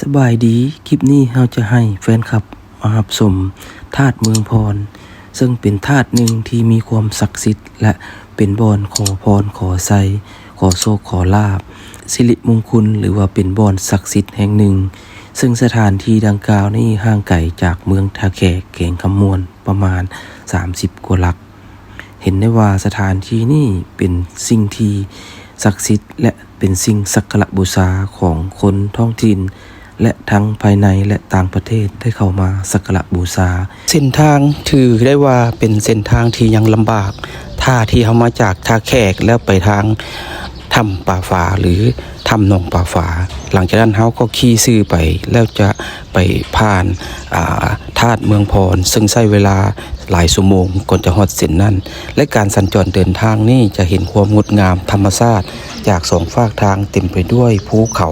สบายดีคลิปนี้เราจะให้แฟนคลับมารับชมธาตุเมืองพร ซึ่งเป็นธาตุหนึ่งที่มีความศักดิ์สิทธิ์ และเป็นบอนขอพรขอไซขอโชคขอลาบ สิริมงคลหรือว่าเป็นบอนศักดิ์สิทธิ์แห่งหนึ่ง ซึ่งสถานที่ดังกล่าวนี้ห่างไกลจากเมืองทาแขกเก่งคำมวลประมาณ 30กว่าลัก เห็นได้ว่าสถานที่นี่เป็นสิ่งที่ศักดิ์สิทธิ์และเป็นสิ่งสักการะบูชาของคนท้องถิ่น และทั้งภายในและต่างประเทศได้เข้ามาสักการะบูชา เส้นทางถือได้ว่าเป็นเส้นทางที่ยังลำบาก ถ้าที่เขามาจากท่าแขกแล้วไปทางถ้ำป่าฝาหรือถ้ำหนองป่าฝา หลังจากนั้นเขาก็ขี่ซื่อไปแล้วจะไปผ่านอ่าธาตุเมืองพร ซึ่งใช้เวลาหลายชั่วโมงก่อนจะฮอดเส้นนั้น และการสัญจรเดินทางนี่จะเห็นความงดงามธรรมชาติ จากสองฝากทางเต็มไปด้วยภูเขา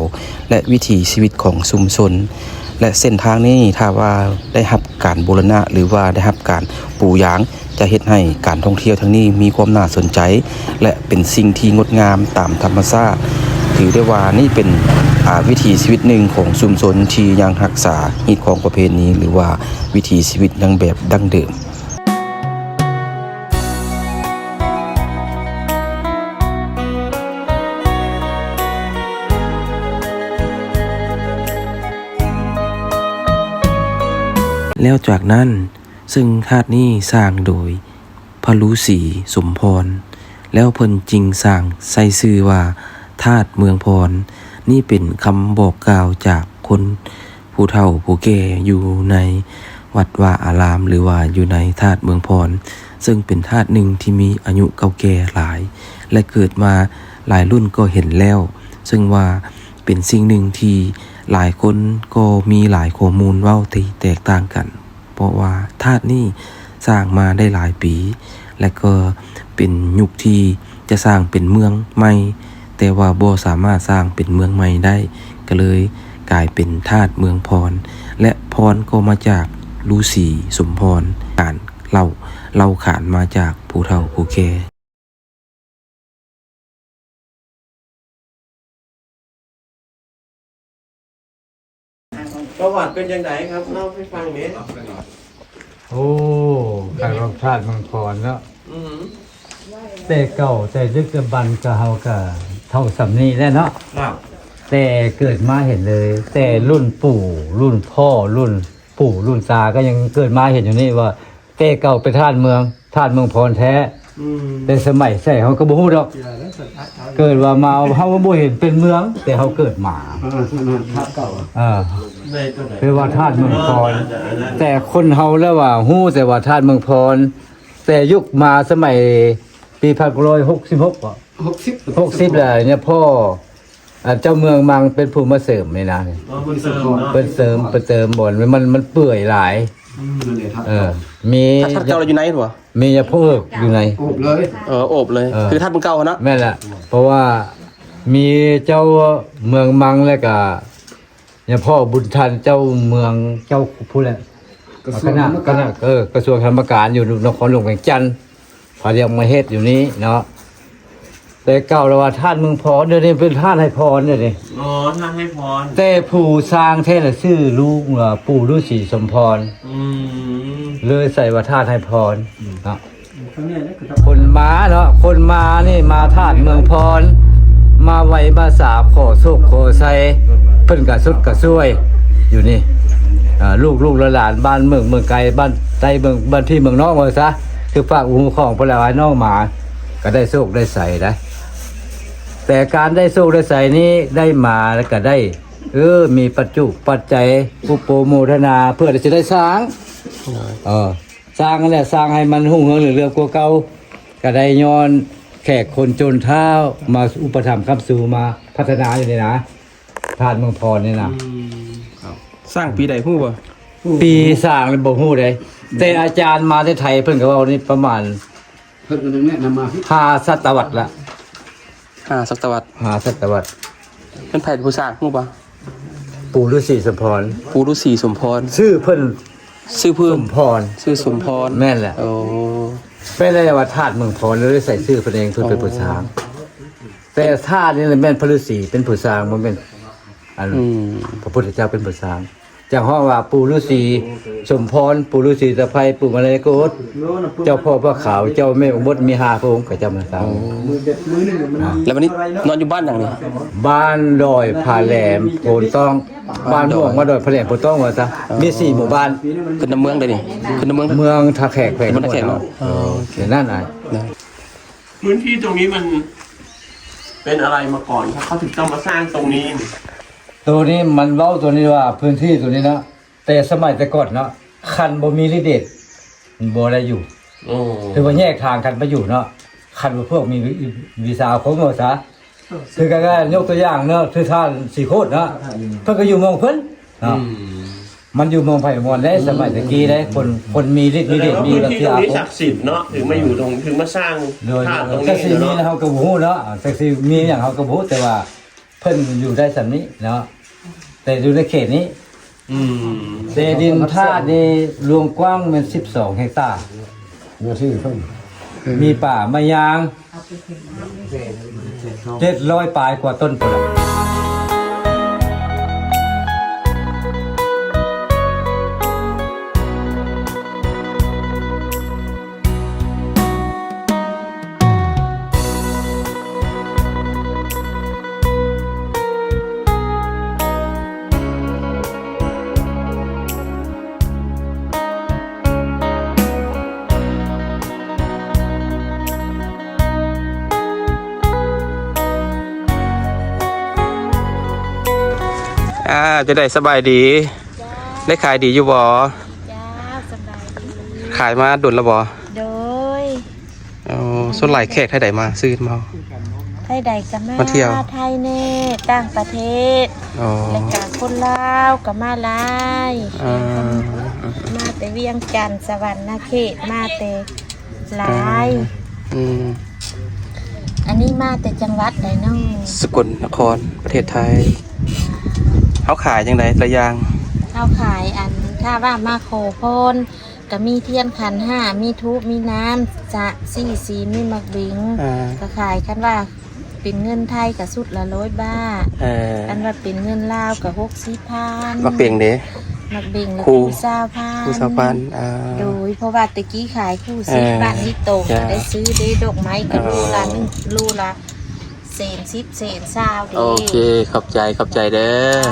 และวิถีชีวิตของชุมชนและเส้นทางนี้ถ้าว่าได้รับการบูรณะหรือว่าได้รับการปูยางจะเฮ็ดให้การท่องเที่ยวทั้งนี้มีความน่าสนใจ และเป็นสิ่งที่งดงามตามธรรมชาติถือได้ว่านี่เป็นวิถีชีวิตหนึ่งของชุมชนที่ยังรักษาฮีตของประเพณีหรือว่าวิถีชีวิตดังแบบดั้งเดิม แล้วจากนั้นซึ่งธาตุนี้สร้างโดยพระฤาษีสมพร แล้วเพิ่นจริงสร้างใส่ชื่อว่าธาตุเมืองพร นี่เป็นคำบอกกล่าวจากคนผู้เฒ่าผู้แก่อยู่ในวัดว่าอารามหรือว่าอยู่ในธาตุเมืองพร ซึ่งเป็นธาตุหนึ่งที่มีอายุเก่าแก่หลาย และเกิดมาหลายรุ่นก็เห็นแล้ว ซึ่งว่าเป็นสิ่งหนึ่งที่ หลายคนก็มีหลายข้อมูลเว้าที่แตกต่างกัน เพราะว่าธาตุนี้สร้างมาได้หลายปี และก็เป็นยุคที่จะสร้างเป็นเมืองใหม่ แต่ว่าบ่สามารถสร้างเป็นเมืองใหม่ได้ ก็เลยกลายเป็นธาตุเมืองพร และพรก็มาจากฤาษีสมพรการเล่าเล่าขานมาจากผู้เฒ่าผู้แก่ ประวัติเป็นยังไงครับเล่าให้ฟังนิดโอ้การรบชาติเมืองพรเนาะอืมแต่เก่าแต่ดึกดำบรรพ์ก็เฮาก็เท่าสำนี้แหล้วเนาะครับแต่เกิดมาเห็นเลย แต่รุ่นปู่ รุ่นพ่อรุ่นปู่รุ่นตาก็ยังเกิดมาเห็นอยู่นี่ว่า แต่เก่าเป็นทาสเมืองทาสเมืองพรแท้ อืมแต่สมัยใส่เฮาก็บ่ฮู้ดอก เกิดว่ามาเฮาบ่เห็นเป็นเมือง แต่เฮาเกิดมาท่าเก่า เออในตัว ไหนคือว่าธาตุเมืองพร แต่คนเฮาแล้วว่าฮู้แต่ว่าธาตุเมืองพร แต่ยุคมาสมัยปีพันร้อยหกสิบหกหกสิบหกสิบแล้วเนี่ยพ่ออ่าเจ้าเมืองมังเป็นผู้มาเสริมนี่นะอ๋อคุณเสริมเนาะเป็นเสริมเป็นเติมบ่อนมันมันเปื่อยหลายอืมนั่นเลยครับเออ มีธาตุเก่าเราอยู่ไหนหรอมียาเพิกอยู่ในโอบเลยเออโอบเลยเออคือธาตุเก่านะแม่นแหละเพราะว่ามีเจ้าเมืองมังแล้วก็ เนี่ยพ่อบุญทันเจ้าเมืองเจ้าผู้แหละคณะคณะเออกระทรวงธรรมการอยู่นครหลวงแห่งจันทร์พาเรียกมาเฮ็ดอยู่นี้เนาะแต่เก่าแล้วว่าท่านเมืองพรเดี๋ยวนี้เป็นท่านให้พรเดี๋ยวนี้อ๋อท่านให้พรแต่ผู้สร้างแท้น่ะชื่อลุงว่าปู่ฤาษีสมพรอืมเลยใส่ว่าท่านให้พรเนาะคนมาเนาะคนมานี่มาท่านเมืองพร มาไหวมาสาบขอโชคขอใส่ เพิ่นกะสุดกะช่วยอยู่นี่อ่าลูกลูกหลานบ้านเมืองเมืองไกลบ้านใต้เมืองบ้านพี่เมืองน้องว่าซะคือฝากหูของพลายน้องหมา ก็ได้โชคได้ใส่ได้แต่การได้โชคได้ใส่นี้ได้มาแล้วก็ได้ เออมีปัจจุปัจจัยอุปโภโมทนาเพื่อที่จะได้สร้างเออสร้างนั่นแหละสร้างให้มันหุ่งเฮืองเรือๆกว่าเก่าก็ได้ย้อนแขกคนจนเท้ามาอุปถัมภ์คำสู่มาพัฒนาอยู่นี่นะ ทานเมืองพรนี่นะสร้างปีใดฮู้บ่ปีสร้างเลยบ่ฮู้ได้แต่อาจารย์มาที่ไทยเพิ่นก็เว่านี่ประมาณเพิ่นก็นึงแนะนำมาพี่ห้าศตวรรษละอ่าสักตวัดห้าศตวรรษเป็นไผผู้สร้างฮู้บ่ปู่ฤาษีสมพรปู่ฤาษีสมพรชื่อเพิ่นชื่อเพิ่สมมพรชื่อสมพรแม่นแหละโอ้เป็นอะไรว่าธาตุเมืองพรเลยใส่ชื่อเพิ่นเองเพิ่นเป็นผู้สร้างแต่ธาตุนี่แม่นพระฤาษีเป็นผู้สร้างบ่แม่น อันอืมพระพุทธเจ้าเป็นภาษาจากห้องว่าปู่ฤาษีสมพรปู่ฤาษีตะไคร้ปู่มาเลยโกดเจ้าพ่อพระขาวเจ้าแม่อุบลมีห้าพระองค์ก็จำภาษาแล้ววันนี้นอนอยู่บ้านหลังนี้บ้านดอยผาแหลมโพนต้องบ้านม่วงว่าดอยผาแหลมโพนต้องว่าซะมีสี่หมู่บ้านขึ้นน้ำเมืองได้นี่ขึ้นน้ำเมืองเมืองทาแขกแขวงเมืองท่าแขกเนอะเออเดี๋ยวนั่นน่ะได้พื้นที่ตรงนี้มันเป็นอะไรมาก่อนครับเขาถึงต้องมาสร้างตรงนี้ ตัวนี้มันเว้าตัวนี้ว่าพื้นที่ตัวนี้นะแต่สมัยแต่ก่อนเนาะคันบ่มีฤทธิ์เดชมันบ่ได้อยู่โอ้ถือว่าแยกทางกันไปอยู่เนาะคันว่าพวกมีวีซ่าครบหมดซะคือก็ยกตัวอย่างเนาะคือท่านสีโคตรเนาะเพิ่นก็อยู่เมืองเพิ่นเนาะมันอยู่เมืองไผ่มอนได้สมัยตะกี้ได้คนคนมีฤทธิ์มีแสดเดงชว่ามีพื้นวิที่ทตรงยานี้คมศักดิ์สิทธิ์เนาะถึงมาอยู่ตรงถึงมาสร้างโดยธาตุตรงแต่นี้สิมีเนาะเฮาก็บ่ฮู้เนาะแต่สิมีอย่างเฮาก็บ่ฮู้แต่ว่า เพิ่นอยู่ได้สันนี้เนาะแต่อยู่ในเขตนี้อืมเตดินธาตุนี่รวมกว้างเป็น12เฮกตาร์มีป่ามะยาง700ปลายกว่าต้นพุ่นล่ จะได้สบายดีได้ขายดีอยู่บ่จ้าสบายดีขายมาดุลแล้วบ่โดยอ๋อส่วนหลายแขกไทยใดมาซื้อมา ไทยใดก็มามาเที่ยว ไทยเน่ต่างประเทศอ๋อและกาคนลาวก็มาหลายอ่ามาแต่เวียงจันทร์สวรรค์นาเขตมาแต่หลาย อืมอันนี้มาแต่จังหวัดใดน้องสกลนครประเทศไทย เขาขายจังไดระอยางข้าวขายอันถ้าว่ามาโคโพนก็มีเทียนขันห้ามีทูบมีน้ำจะสี่สีมีมักบิงอ่าก็ขายกันว่าเป็นเงินไทยกับสุดละร้อยบาทเอออันว่าเป็นเงินลาวกับหกสิบพันมาเปลี่ยงเด้ มักเบ่งแล้วครูคู่ซาวพัน ผู้สาวพันอ่า โดยเพราะว่าตะกี้ขายคู่เอสิบอบ้านนี้โตจ้ะก็ได้ซื้อได้ดอกไม้กับอ๋อลูละหนึ่งลูละเศษสิบเศษซาวเด้โอเค ขอบใจ ขอบใจเด้อ